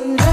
tonight.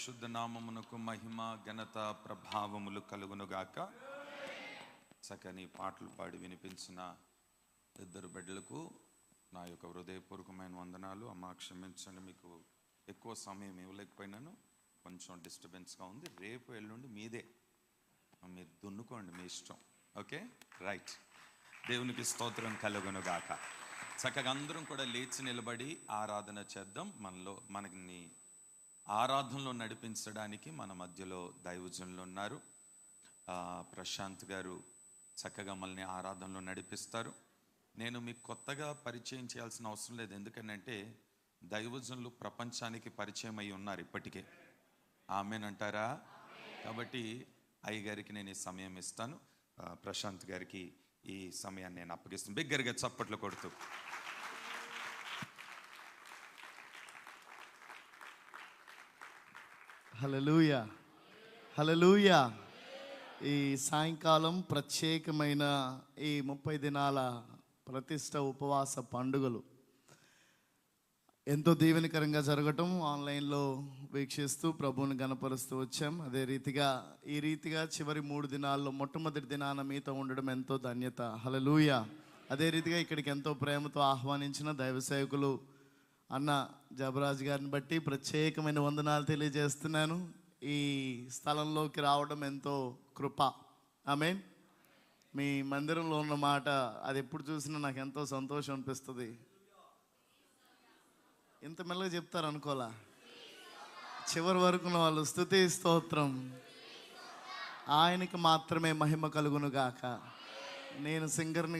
పరిశుద్ధ నామమునకు మహిమ ఘనత ప్రభావములు కలుగునుగాక. చక్కని పాటలు పాడి వినిపించిన ఇద్దరు బిడ్డలకు నా యొక్క హృదయపూర్వకమైన వందనాలు. అమ్మ క్షమించండి మీకు ఎక్కువ సమయం ఇవ్వలేకపోయినాను. కొంచెం డిస్టర్బెన్స్గా ఉంది. రేపు ఎల్లుండి మీదే. మీరు దున్నుకోండి మీ ఇష్టం. ఓకే? రైట్. దేవునికి స్తోత్రం కలుగునుగాక. చక్కగా అందరం కూడా లేచి నిలబడి ఆరాధన చేద్దాం. మనలో మనకి ఆరాధనలో నడిపించడానికి మన మధ్యలో దైవజనులు ఉన్నారు. ప్రశాంత్ గారు చక్కగా మనల్ని ఆరాధనలో నడిపిస్తారు. నేను మీకు కొత్తగా పరిచయం చేయాల్సిన అవసరం లేదు. ఎందుకనంటే దైవజనులు ప్రపంచానికి పరిచయం అయి ఉన్నారు ఇప్పటికే. ఆమెనంటారా? కాబట్టి అయ్యగారికి నేను ఈ సమయం ఇస్తాను. ప్రశాంత్ గారికి ఈ సమయాన్ని నేను అప్పగిస్తాను. బిగ్గరగా చప్పట్లు కొడుతూ. హలలుయ హలలుయ ఈ సాయంకాలం ప్రత్యేకమైన ఈ ముప్పై దినాల ప్రతిష్ట ఉపవాస పండుగలు. ఎంతో దీవెనకరంగా జరగటం ఆన్లైన్లో వీక్షిస్తూ ప్రభువుని గనపరుస్తూ వచ్చాం. అదే రీతిగా ఈ రీతిగా చివరి మూడు దినాల్లో మొట్టమొదటి దినాన మీతో ఉండడం ఎంతో ధన్యత. హలలుయ అదే రీతిగా ఇక్కడికి ఎంతో ప్రేమతో ఆహ్వానించిన దైవ సేవకులు అన్న జబరాజ్ గారిని బట్టి ప్రత్యేకమైన వందనాలు తెలియజేస్తున్నాను. ఈ స్థలంలోకి రావడం ఎంతో కృప. ఆమె మీ మందిరంలో ఉన్న మాట అది ఎప్పుడు చూసినా నాకు ఎంతో సంతోషం అనిపిస్తుంది. ఇంత మెల్లగా చెప్తారు అనుకోలా చివరి వరకు వాళ్ళు స్థుతి స్తోత్రం. ఆయనకి మాత్రమే మహిమ కలుగును గాక. నేను సింగర్ని